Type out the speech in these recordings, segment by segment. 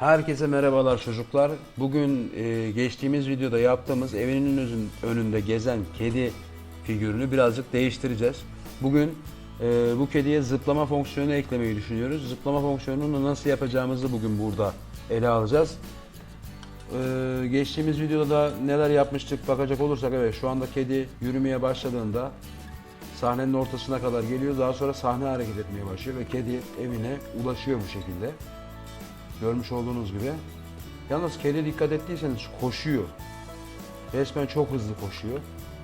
Herkese merhabalar çocuklar. Bugün e, geçtiğimiz videoda yaptığımız evinin önünde gezen kedi figürünü birazcık değiştireceğiz. Bugün e, bu kediye zıplama fonksiyonu eklemeyi düşünüyoruz. Zıplama fonksiyonunu nasıl yapacağımızı bugün burada ele alacağız. E, geçtiğimiz videoda neler yapmıştık bakacak olursak evet şu anda kedi yürümeye başladığında sahnenin ortasına kadar geliyor. Daha sonra sahne hareket etmeye başlıyor ve kedi evine ulaşıyor bu şekilde. Görmüş olduğunuz gibi. Yalnız kedi dikkat ettiyseniz koşuyor. Resmen çok hızlı koşuyor.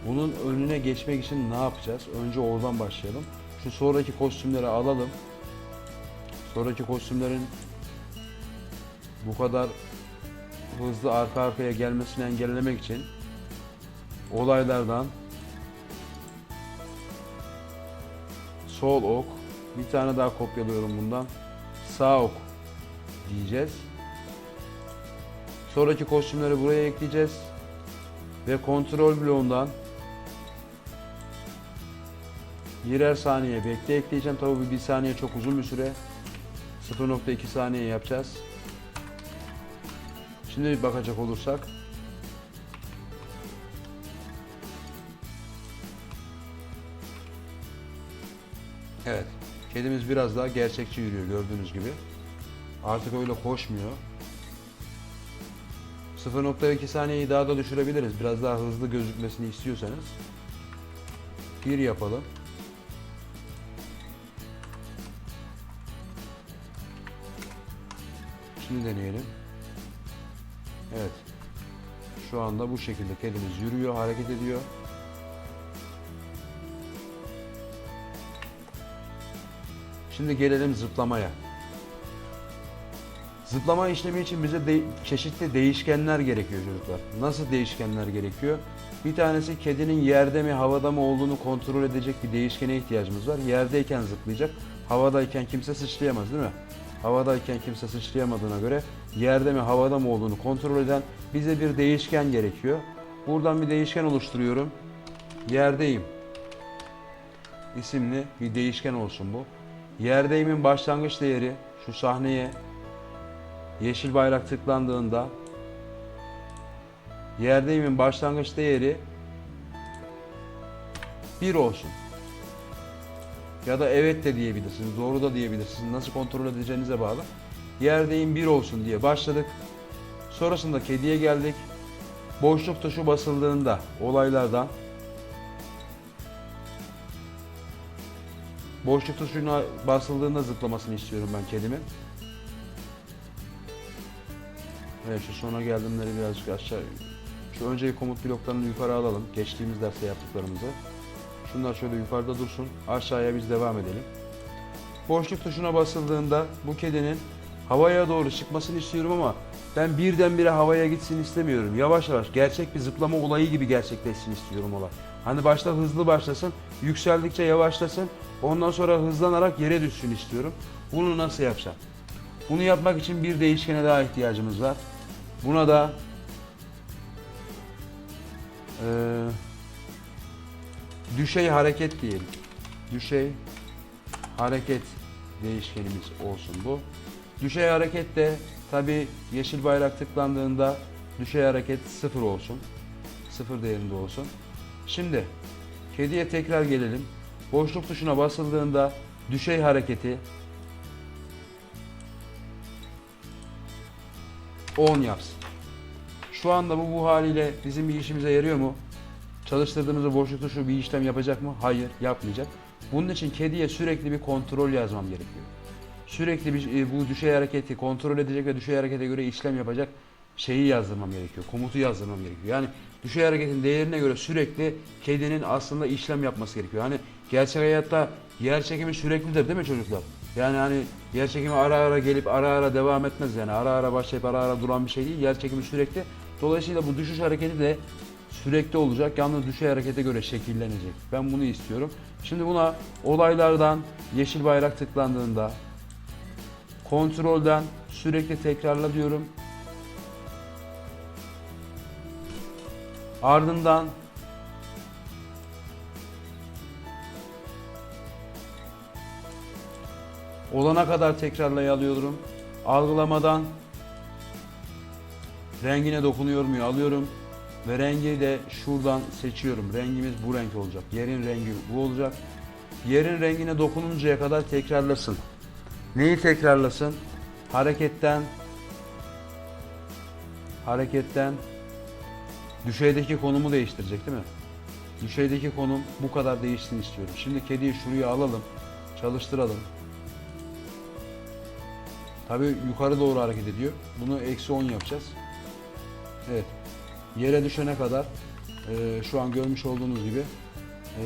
Bunun önüne geçmek için ne yapacağız? Önce oradan başlayalım. Şu sonraki kostümleri alalım. Sonraki kostümlerin bu kadar hızlı arka arkaya gelmesini engellemek için olaylardan sol ok bir tane daha kopyalıyorum bundan sağ ok diyeceğiz. Sonraki kostümleri buraya ekleyeceğiz. Ve kontrol bloğundan birer saniye bekle ekleyeceğim. Tabii bir saniye çok uzun bir süre. 0.2 saniye yapacağız. Şimdi bir bakacak olursak Evet. Kedimiz biraz daha gerçekçi yürüyor gördüğünüz gibi. Artık öyle koşmuyor. 0.2 saniyeyi daha da düşürebiliriz. Biraz daha hızlı gözükmesini istiyorsanız. Bir yapalım. Şimdi deneyelim. Evet. Şu anda bu şekilde kedimiz yürüyor, hareket ediyor. Şimdi gelelim zıplamaya. Zıplama işlemi için bize de- çeşitli değişkenler gerekiyor çocuklar. Nasıl değişkenler gerekiyor? Bir tanesi kedinin yerde mi havada mı olduğunu kontrol edecek bir değişkene ihtiyacımız var. Yerdeyken zıplayacak, havadayken kimse sıçrayamaz değil mi? Havadayken kimse sıçrayamadığına göre yerde mi havada mı olduğunu kontrol eden bize bir değişken gerekiyor. Buradan bir değişken oluşturuyorum. Yerdeyim isimli bir değişken olsun bu. Yerdeyimin başlangıç değeri şu sahneye yeşil bayrak tıklandığında yerdeyimin başlangıç değeri 1 olsun. Ya da evet de diyebilirsiniz, doğru da diyebilirsiniz. Nasıl kontrol edeceğinize bağlı. Yerdeyim 1 olsun diye başladık. Sonrasında kediye geldik. Boşluk tuşu basıldığında olaylardan boşluk tuşuna basıldığında zıplamasını istiyorum ben kedimin. Evet şu sona geldiğimleri birazcık aşağı şu önceki komut bloklarını yukarı alalım. Geçtiğimiz derste yaptıklarımızı. Şunlar şöyle yukarıda dursun. Aşağıya biz devam edelim. Boşluk tuşuna basıldığında bu kedinin havaya doğru çıkmasını istiyorum ama ben birdenbire havaya gitsin istemiyorum. Yavaş yavaş gerçek bir zıplama olayı gibi gerçekleşsin istiyorum olay. Hani başta hızlı başlasın, yükseldikçe yavaşlasın, ondan sonra hızlanarak yere düşsün istiyorum. Bunu nasıl yapacağım? Bunu yapmak için bir değişkene daha ihtiyacımız var. Buna da eee düşey hareket diyelim. Düşey hareket değişkenimiz olsun bu. Düşey hareket de tabi yeşil bayrak tıklandığında düşey hareket sıfır olsun. Sıfır değerinde olsun. Şimdi kediye tekrar gelelim. Boşluk tuşuna basıldığında düşey hareketi 10 yapsın. Şu anda bu bu haliyle bizim bir işimize yarıyor mu? Çalıştırdığımızda boşluk tuşu bir işlem yapacak mı? Hayır, yapmayacak. Bunun için kediye sürekli bir kontrol yazmam gerekiyor. Sürekli bir, e, bu düşey hareketi kontrol edecek ve düşey harekete göre işlem yapacak şeyi yazdırmam gerekiyor. Komutu yazdırmam gerekiyor. Yani düşey hareketin değerine göre sürekli kedinin aslında işlem yapması gerekiyor. Hani gerçek hayatta yer çekimi süreklidir değil mi çocuklar? Yani hani yer çekimi ara ara gelip ara ara devam etmez yani. Ara ara başlayıp ara ara duran bir şey değil. Yer çekimi sürekli. Dolayısıyla bu düşüş hareketi de sürekli olacak. Yalnız düşey harekete göre şekillenecek. Ben bunu istiyorum. Şimdi buna olaylardan yeşil bayrak tıklandığında kontrolden sürekli tekrarla diyorum. Ardından olana kadar tekrarlaya alıyorum. Algılamadan Rengine dokunuyor mu alıyorum. Ve rengi de şuradan seçiyorum. Rengimiz bu renk olacak. Yerin rengi bu olacak. Yerin rengine dokununcaya kadar tekrarlasın. Neyi tekrarlasın? Hareketten hareketten düşeydeki konumu değiştirecek değil mi? Düşeydeki konum bu kadar değişsin istiyorum. Şimdi kediyi şuraya alalım. Çalıştıralım. Tabii yukarı doğru hareket ediyor. Bunu eksi 10 yapacağız. Evet. Yere düşene kadar e, şu an görmüş olduğunuz gibi e,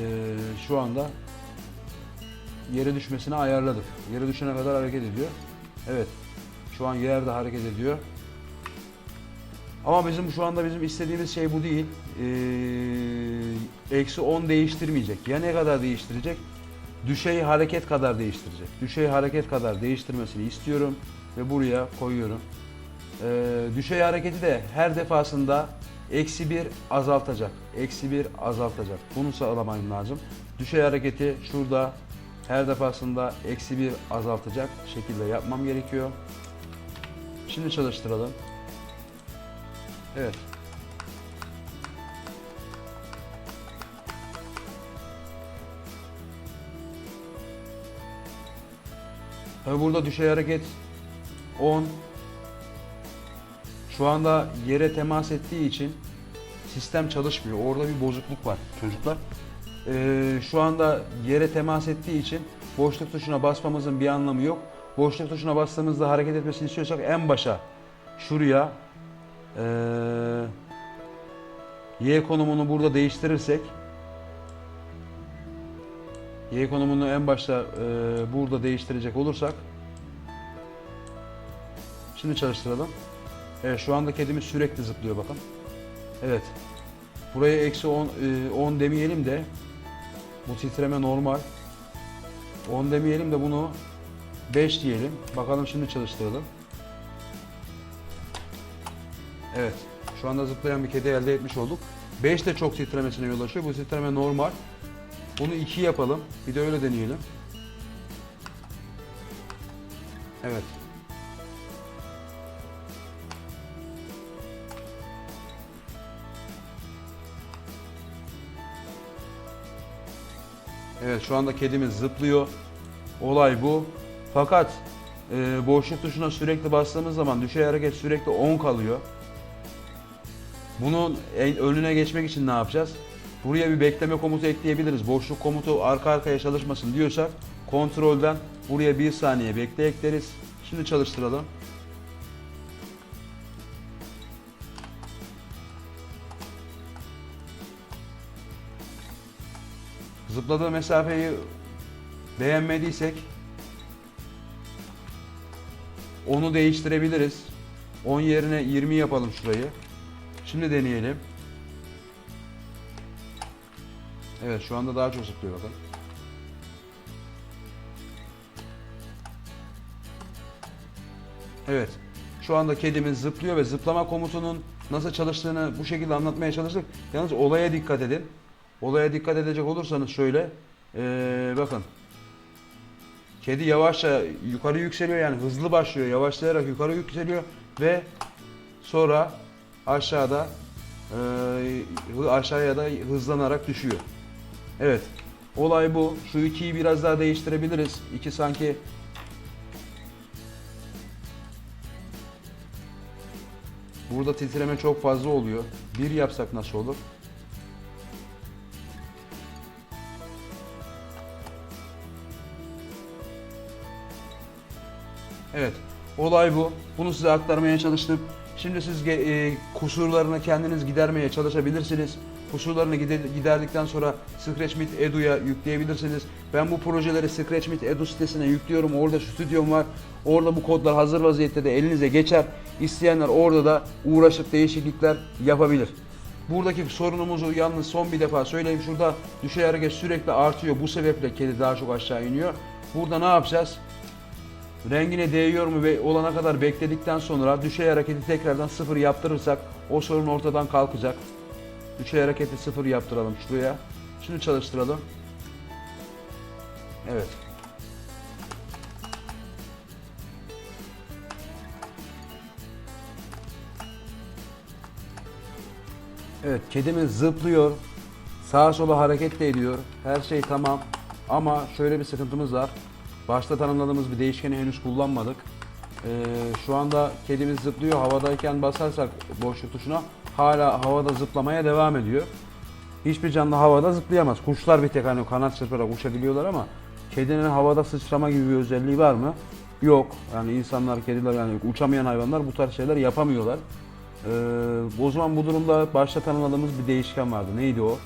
şu anda yere düşmesini ayarladık. Yere düşene kadar hareket ediyor. Evet. Şu an yerde hareket ediyor. Ama bizim şu anda bizim istediğimiz şey bu değil. Ee, Eksi 10 değiştirmeyecek. Ya ne kadar değiştirecek? Düşey hareket kadar değiştirecek. Düşey hareket kadar değiştirmesini istiyorum ve buraya koyuyorum. Ee, düşey hareketi de her defasında eksi bir azaltacak. Eksi bir azaltacak. Bunu sağlamam lazım. Düşey hareketi şurada her defasında eksi bir azaltacak şekilde yapmam gerekiyor. Şimdi çalıştıralım. Evet. Tabi burada düşey hareket 10. Şu anda yere temas ettiği için sistem çalışmıyor. Orada bir bozukluk var çocuklar. Ee, şu anda yere temas ettiği için boşluk tuşuna basmamızın bir anlamı yok. Boşluk tuşuna bastığımızda hareket etmesini istiyorsak en başa şuraya ee, y konumunu burada değiştirirsek y konumunu en başta e, burada değiştirecek olursak şimdi çalıştıralım. Evet şu anda kedimiz sürekli zıplıyor bakın. Evet. Buraya eksi 10, e, 10 demeyelim de bu titreme normal. 10 demeyelim de bunu 5 diyelim. Bakalım şimdi çalıştıralım. Evet. Şu anda zıplayan bir kedi elde etmiş olduk. 5 de çok titremesine yol açıyor. Bu titreme normal. Bunu 2 yapalım. Bir de öyle deneyelim. Evet. Evet şu anda kedimiz zıplıyor. Olay bu. Fakat e, boşluk tuşuna sürekli bastığımız zaman düşey hareket sürekli 10 kalıyor. Bunun önüne geçmek için ne yapacağız? Buraya bir bekleme komutu ekleyebiliriz. Boşluk komutu arka arkaya çalışmasın diyorsak kontrolden buraya bir saniye bekle ekleriz. Şimdi çalıştıralım. Zıpladığı mesafeyi beğenmediysek onu değiştirebiliriz. 10 yerine 20 yapalım şurayı. Şimdi deneyelim. Evet şu anda daha çok zıplıyor bakın. Evet. Şu anda kedimiz zıplıyor ve zıplama komutunun nasıl çalıştığını bu şekilde anlatmaya çalıştık. Yalnız olaya dikkat edin. Olaya dikkat edecek olursanız şöyle. ee, bakın. Kedi yavaşça yukarı yükseliyor yani hızlı başlıyor. Yavaşlayarak yukarı yükseliyor ve sonra aşağıda ee, aşağıya da hızlanarak düşüyor. Evet. Olay bu. Şu ikiyi biraz daha değiştirebiliriz. İki sanki Burada titreme çok fazla oluyor. Bir yapsak nasıl olur? Evet. Olay bu. Bunu size aktarmaya çalıştım. Şimdi siz e, kusurlarını kendiniz gidermeye çalışabilirsiniz. Kusurlarını gide- giderdikten sonra Scratchmit Edu'ya yükleyebilirsiniz. Ben bu projeleri Scratchmit Edu sitesine yüklüyorum. Orada stüdyom var. Orada bu kodlar hazır vaziyette de elinize geçer. İsteyenler orada da uğraşıp değişiklikler yapabilir. Buradaki sorunumuzu yalnız son bir defa söyleyeyim. Şurada düşey hareket sürekli artıyor. Bu sebeple kedi daha çok aşağı iniyor. Burada ne yapacağız? Rengine değiyor mu ve olana kadar bekledikten sonra düşey hareketi tekrardan sıfır yaptırırsak o sorun ortadan kalkacak. Düşey hareketi sıfır yaptıralım şuraya. Şimdi çalıştıralım. Evet. Evet kedimiz zıplıyor. Sağa sola hareket de ediyor. Her şey tamam. Ama şöyle bir sıkıntımız var. Başta tanımladığımız bir değişkeni henüz kullanmadık. Ee, şu anda kedimiz zıplıyor. Havadayken basarsak boşluk tuşuna hala havada zıplamaya devam ediyor. Hiçbir canlı havada zıplayamaz. Kuşlar bir tek hani kanat çırparak uçabiliyorlar ama kedinin havada sıçrama gibi bir özelliği var mı? Yok. Yani insanlar, kediler yani uçamayan hayvanlar bu tarz şeyler yapamıyorlar. Ee, o zaman bu durumda başta tanımladığımız bir değişken vardı. Neydi o?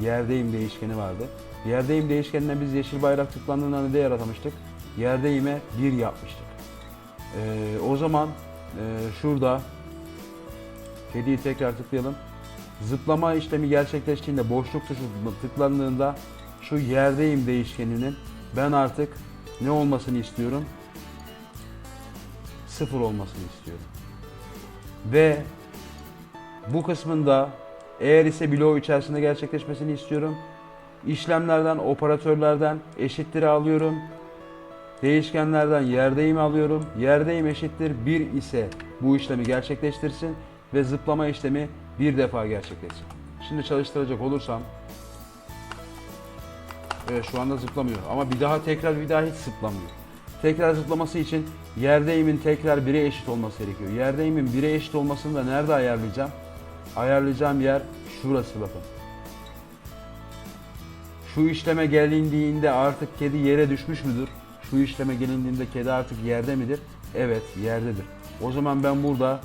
Yerdeyim değişkeni vardı. Yerdeyim değişkenine biz yeşil bayrak tıklandığında ne yaratmıştık? Yerdeyime 1 yapmıştık. Ee, o zaman e, şurada kediyi tekrar tıklayalım. Zıplama işlemi gerçekleştiğinde boşluk tuşu tıklandığında şu yerdeyim değişkeninin ben artık ne olmasını istiyorum? Sıfır olmasını istiyorum. Ve bu kısmında eğer ise bloğu içerisinde gerçekleşmesini istiyorum. İşlemlerden, operatörlerden eşittir alıyorum. Değişkenlerden yerdeyim alıyorum. Yerdeyim eşittir 1 ise bu işlemi gerçekleştirsin ve zıplama işlemi bir defa gerçekleşsin. Şimdi çalıştıracak olursam Evet şu anda zıplamıyor ama bir daha tekrar bir daha hiç zıplamıyor. Tekrar zıplaması için yerdeyimin tekrar 1'e eşit olması gerekiyor. Yerdeyimin 1'e eşit olmasını da nerede ayarlayacağım? Ayarlayacağım yer şurası bakın. Şu işleme gelindiğinde artık kedi yere düşmüş müdür? Şu işleme gelindiğinde kedi artık yerde midir? Evet yerdedir. O zaman ben burada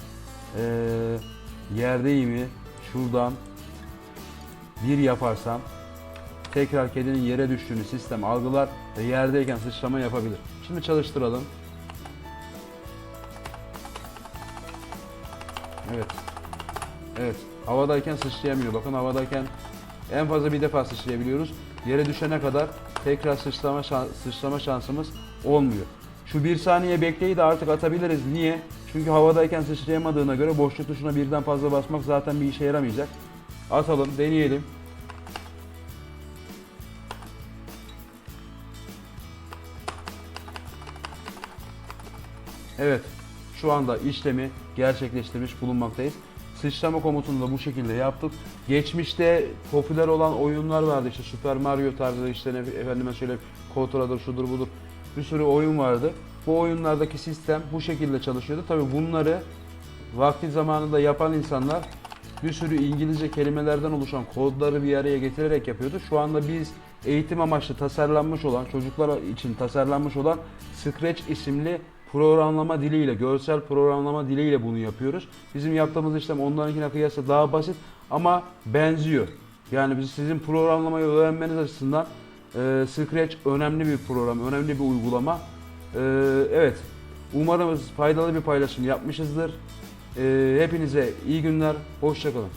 eee yerdeyimi şuradan bir yaparsam tekrar kedinin yere düştüğünü sistem algılar ve yerdeyken sıçrama yapabilir. Şimdi çalıştıralım. Evet. Evet. Havadayken sıçrayamıyor. Bakın havadayken en fazla bir defa sıçrayabiliyoruz. Yere düşene kadar tekrar sıçrama, şan- sıçrama şansımız olmuyor. Şu bir saniye bekleyi de artık atabiliriz. Niye? Çünkü havadayken sıçrayamadığına göre boşluk tuşuna birden fazla basmak zaten bir işe yaramayacak. Atalım, deneyelim. Evet, şu anda işlemi gerçekleştirmiş bulunmaktayız. Sıçrama komutunu da bu şekilde yaptık. Geçmişte popüler olan oyunlar vardı işte Super Mario tarzı işte efendime söyleyeyim Contra'dır şudur budur bir sürü oyun vardı. Bu oyunlardaki sistem bu şekilde çalışıyordu. Tabi bunları vakti zamanında yapan insanlar bir sürü İngilizce kelimelerden oluşan kodları bir araya getirerek yapıyordu. Şu anda biz eğitim amaçlı tasarlanmış olan, çocuklar için tasarlanmış olan Scratch isimli programlama diliyle, görsel programlama diliyle bunu yapıyoruz. Bizim yaptığımız işlem onlarınkine kıyasla daha basit ama benziyor. Yani biz sizin programlamayı öğrenmeniz açısından e, Scratch önemli bir program, önemli bir uygulama. E, evet, umarım faydalı bir paylaşım yapmışızdır. E, hepinize iyi günler, hoşçakalın.